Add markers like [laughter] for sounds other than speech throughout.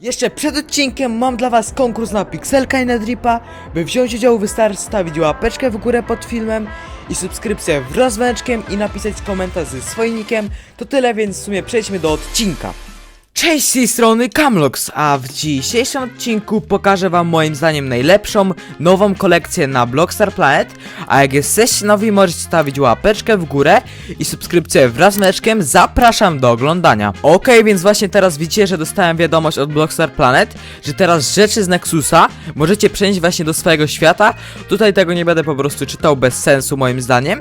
Jeszcze przed odcinkiem mam dla was konkurs na Pixelka i na Dripa. By wziąć udział wystarczy stawić łapeczkę w górę pod filmem i subskrypcję wraz z i napisać komentarz ze swoim nickiem. To tyle, więc w sumie przejdźmy do odcinka. Cześć z tej strony Camlox, a w dzisiejszym odcinku pokażę wam moim zdaniem najlepszą, nową kolekcję na Blockstar Planet, a jak jesteście nowi możecie stawić łapeczkę w górę i subskrypcję wraz z meczkiem, zapraszam do oglądania. Okej, więc właśnie teraz widzicie, że dostałem wiadomość od Blockstar Planet, że teraz rzeczy z Nexusa możecie przenieść właśnie do swojego świata, tutaj tego nie będę po prostu czytał bez sensu moim zdaniem.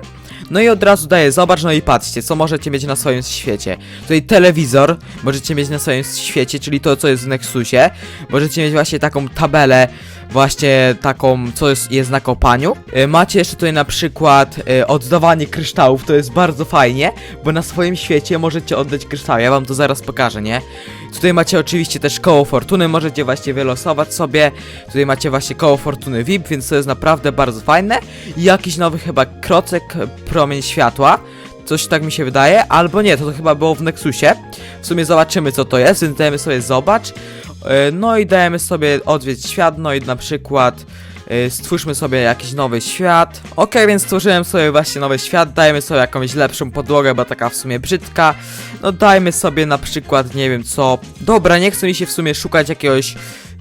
No i od razu daję, zobacz, no i patrzcie, co możecie mieć na swoim świecie. Tutaj telewizor możecie mieć na swoim świecie, czyli to, co jest w Nexusie. Możecie mieć właśnie taką tabelę, właśnie taką, co jest, jest na kopaniu. Y, Macie jeszcze tutaj na przykład y, oddawanie kryształów, to jest bardzo fajnie, bo na swoim świecie możecie oddać kryształy, ja wam to zaraz pokażę, nie? Tutaj macie oczywiście też koło fortuny, możecie właśnie wylosować sobie. Tutaj macie właśnie koło fortuny VIP, więc to jest naprawdę bardzo fajne. I jakiś nowy chyba krocek, promień światła. Coś tak mi się wydaje, albo nie, to, to chyba było w Nexusie. W sumie zobaczymy co to jest, więc dajemy sobie zobacz. E, No i dajemy sobie odwiedź świat, no i na przykład stwórzmy sobie jakiś nowy świat. Okej, więc stworzyłem sobie właśnie nowy świat, dajmy sobie jakąś lepszą podłogę, bo taka w sumie brzydka. No dajmy sobie na przykład, nie wiem co. Dobra, nie chce mi się w sumie szukać jakiegoś,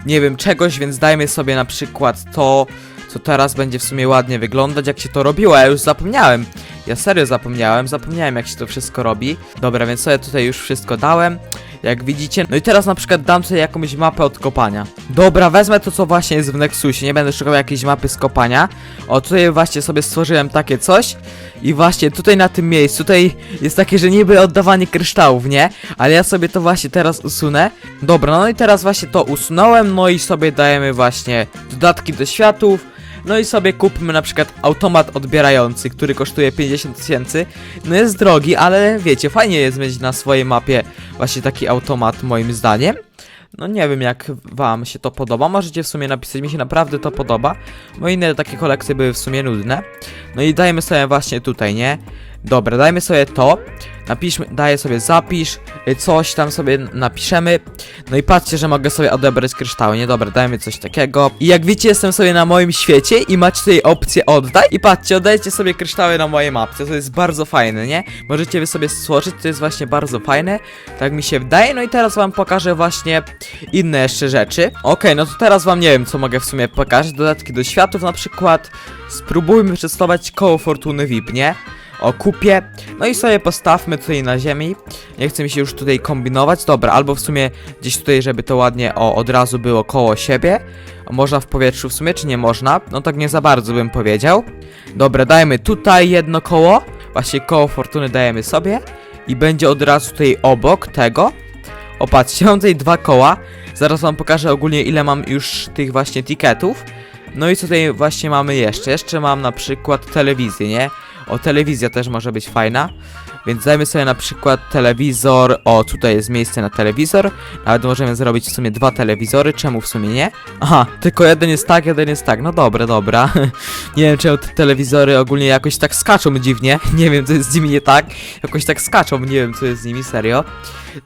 nie wiem, czegoś, więc dajmy sobie na przykład to, co teraz będzie w sumie ładnie wyglądać, jak się to robiło, ja już zapomniałem. Ja serio zapomniałem, zapomniałem jak się to wszystko robi. Dobra, więc sobie tutaj już wszystko dałem. Jak widzicie, no i teraz na przykład dam sobie jakąś mapę od kopania. Dobra, wezmę to co właśnie jest w Nexusie, nie będę szukał jakiejś mapy z kopania. O, tutaj właśnie sobie stworzyłem takie coś. I właśnie tutaj na tym miejscu, tutaj jest takie, że niby oddawanie kryształów, nie? Ale ja sobie to właśnie teraz usunę. Dobra, no i teraz właśnie to usunąłem, no i sobie dajemy właśnie dodatki do światów. No i sobie kupmy na przykład automat odbierający, który kosztuje 50 tysięcy. No jest drogi, ale wiecie, fajnie jest mieć na swojej mapie właśnie taki automat moim zdaniem. No nie wiem jak wam się to podoba, możecie w sumie napisać, mi się naprawdę to podoba, bo inne takie kolekcje były w sumie nudne. No i dajmy sobie właśnie tutaj, nie? Dobra, dajmy sobie to. Napiszmy, daję sobie zapisz, y, coś tam sobie napiszemy. No i patrzcie, że mogę sobie odebrać kryształy, nie? Dobra, dajmy coś takiego. I jak widzicie, jestem sobie na moim świecie i macie tutaj opcję oddaj. I patrzcie, oddajcie sobie kryształy na mojej mapce, to jest bardzo fajne, nie? Możecie wy sobie stworzyć, to jest właśnie bardzo fajne. Tak mi się wydaje. No i teraz wam pokażę właśnie inne jeszcze rzeczy. Okej, no to teraz wam nie wiem, co mogę w sumie pokazać. Dodatki do światów na przykład. Spróbujmy przetestować koło fortuny VIP, nie? O, kupię. No i sobie postawmy tutaj na ziemi. Nie chcę mi się już tutaj kombinować. Dobra, albo w sumie gdzieś tutaj, żeby to ładnie o, od razu było koło siebie. Można w powietrzu w sumie, czy nie można? No tak nie za bardzo bym powiedział. Dobra, dajmy tutaj jedno koło. Właśnie koło fortuny dajemy sobie. I będzie od razu tutaj obok tego. O, patrzcie, mam tutaj dwa koła. Zaraz wam pokażę ogólnie ile mam już tych właśnie tiketów. No i tutaj właśnie mamy jeszcze? Jeszcze mam na przykład telewizję, nie? O, telewizja też może być fajna. Więc dajmy sobie na przykład telewizor. O, tutaj jest miejsce na telewizor. Nawet możemy zrobić w sumie dwa telewizory. Czemu w sumie nie? Aha, tylko jeden jest tak, jeden jest tak. No dobra, dobra. [laughs] nie wiem, czemu te telewizory ogólnie jakoś tak skaczą dziwnie. [laughs] Nie wiem, co jest z nimi nie tak. Jakoś tak skaczą, nie wiem, co jest z nimi, serio.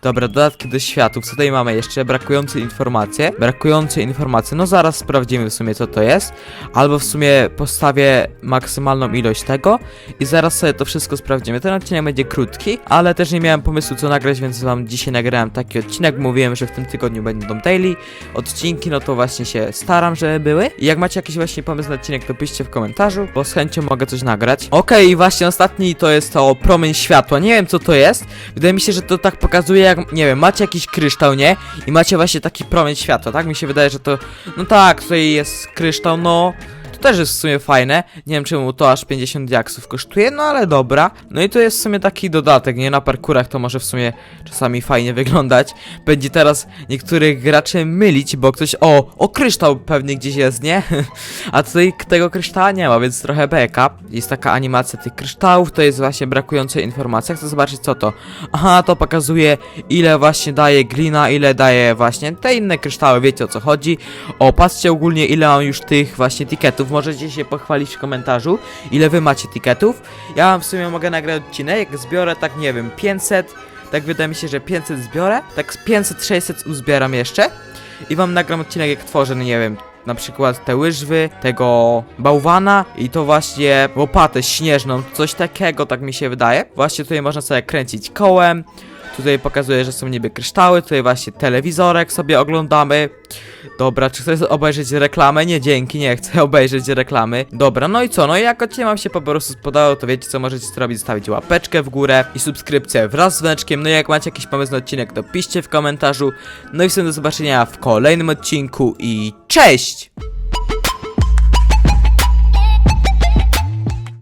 Dobra, dodatki do światów. Co tutaj mamy jeszcze? Brakujące informacje. Brakujące informacje. No zaraz sprawdzimy w sumie, co to jest. Albo w sumie postawię maksymalną ilość tego i zaraz sobie to wszystko sprawdzimy. Ten odcinek będzie krótki, ale też nie miałem pomysłu co nagrać, więc wam dzisiaj nagrałem taki odcinek. Mówiłem, że w tym tygodniu będą daily odcinki, no to właśnie się staram, żeby były. I jak macie jakiś właśnie pomysł na odcinek, to piszcie w komentarzu, bo z chęcią mogę coś nagrać. Okej, i właśnie ostatni to jest to promień światła. Nie wiem co to jest. Wydaje mi się, że to tak pokazuje jak, nie wiem, macie jakiś kryształ, nie? I macie właśnie taki promień światła, tak? Mi się wydaje, że to, no tak, tutaj jest kryształ, no... Też jest w sumie fajne. Nie wiem czemu to aż 50 diaksów kosztuje, no ale dobra. No i to jest w sumie taki dodatek, nie? Na parkurach to może w sumie czasami fajnie wyglądać. Będzie teraz niektórych graczy mylić, bo ktoś, o, o kryształ pewnie gdzieś jest, nie? [laughs] A tutaj tego kryształa nie ma, więc trochę beka. Jest taka animacja tych kryształów, to jest właśnie brakujące informacja. Chcę zobaczyć co to. Aha, to pokazuje ile właśnie daje glina, ile daje właśnie te inne kryształy, wiecie o co chodzi. O, patrzcie ogólnie ile mam już tych właśnie tiketów, możecie się pochwalić w komentarzu, ile wy macie tiketów. Ja w sumie mogę nagrać odcinek, zbiorę tak, nie wiem, 500 tak wydaje mi się, że 500 zbiorę, tak z 500-600 uzbieram jeszcze. I wam nagram odcinek jak tworzę, no nie wiem, na przykład te łyżwy, tego bałwana i to właśnie łopatę śnieżną, coś takiego, tak mi się wydaje. Właśnie tutaj można sobie kręcić kołem, tutaj pokazuje, że są niby kryształy, tutaj właśnie telewizorek sobie oglądamy. Dobra, czy chcesz obejrzeć reklamę? Nie, dzięki, nie chcę [laughs] obejrzeć reklamy. Dobra, no i co? No i jak odcinek wam się po prostu spodobał, to wiecie co możecie zrobić, zostawić łapeczkę w górę i subskrypcję wraz z węczkiem. No i jak macie jakiś pomysł na odcinek, to piszcie w komentarzu. No i wszyscy do zobaczenia w kolejnym odcinku i cześć!